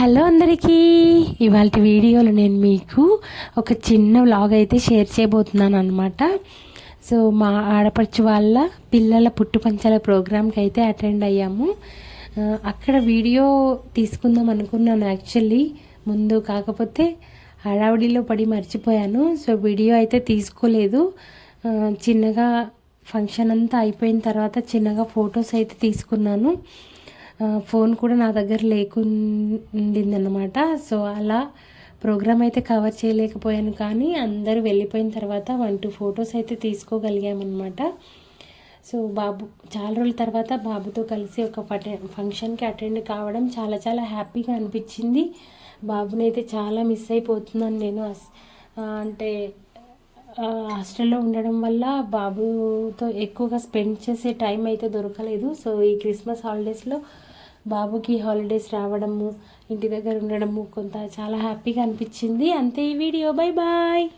Hello అందరికీ. ఇవాళ వీడియోలో నేను మీకు ఒక చిన్న వ్లాగ్ అయితే షేర్ చేయబోతున్నాను అనమాట సో మా ఆడపడుచు వాళ్ళ పిల్లల పుట్టుపంచాల ప్రోగ్రామ్కి అయితే అటెండ్ అయ్యాము. అక్కడ వీడియో తీసుకుందాం అనుకున్నాను యాక్చువల్లీ ముందు కాకపోతే హడావిడిలో పడి మర్చిపోయాను. సో వీడియో అయితే తీసుకోలేదు. చిన్నగా ఫంక్షన్ అంతా అయిపోయిన తర్వాత చిన్నగా ఫొటోస్ అయితే తీసుకున్నాను. ఫోన్ కూడా నా దగ్గర లేకుండిందనమాట సో అలా ప్రోగ్రామ్ అయితే కవర్ చేయలేకపోయాను కానీ అందరూ వెళ్ళిపోయిన తర్వాత వన్ టూ ఫొటోస్ అయితే తీసుకోగలిగామన్నమాట. సో బాబు చాలా రోజుల తర్వాత బాబుతో కలిసి ఒక పట ఫంక్షన్కి అటెండ్ కావడం చాలా చాలా హ్యాపీగా అనిపించింది. బాబుని అయితే చాలా మిస్ అయిపోతున్నాను నేను. అంటే హాస్టల్లో ఉండడం వల్ల బాబుతో ఎక్కువగా స్పెండ్ చేసే టైం అయితే దొరకలేదు. సో ఈ క్రిస్మస్ హాలిడేస్లో బాబుకి హాలిడేస్ రావడము ఇంటి దగ్గర ఉండడము కొంత చాలా హ్యాపీగా అనిపించింది. అంతే ఈ వీడియో. Bye bye